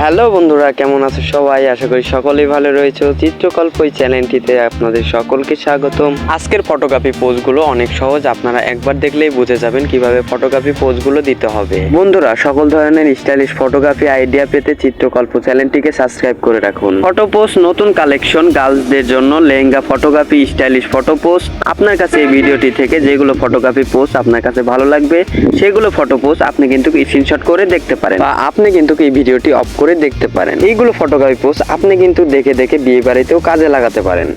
Hello বন্ধুরা, কেমন আছো সবাই? আশা করি সকলেই ভালো রয়েছে। চিত্রকল্প এই চ্যানেলটিতে আপনাদের সকলকে স্বাগতম। আজকের ফটোগ্রাফি পোজগুলো অনেক সহজ, আপনারা একবার দেখলেই বুঝে যাবেন কীভাবে ফটোগ্রাফি পোজগুলো দিতে হবে। বন্ধুরা, সকল ধরনের স্টাইলিশ ফটোগ্রাফি আইডিয়া পেতে চিত্রকল্প চ্যানেলটিকে সাবস্ক্রাইব করে রাখুন। ফটো পোস্ট নতুন কালেকশন গার্লসদের জন্য lehenga photography stylish photo post আপনার কাছে এই ভিডিওটি থেকে যেগুলো ফটোগ্রাফি পোস্ট আপনার কাছে ভালো লাগবে, সেগুলো ফটো পোস্ট আপনি কিন্তু স্ক্রিনশট করে দেখতে পারেন। বা আপনি কিন্তু এই ভিডিওটি অফ করে দেখতে পারেন। এইগুলো ফটোগ্রাফি পোস্ট আপনি কিন্তু দেখে দেখে বিয়ে বাড়িতেও কাজে লাগাতে পারেন।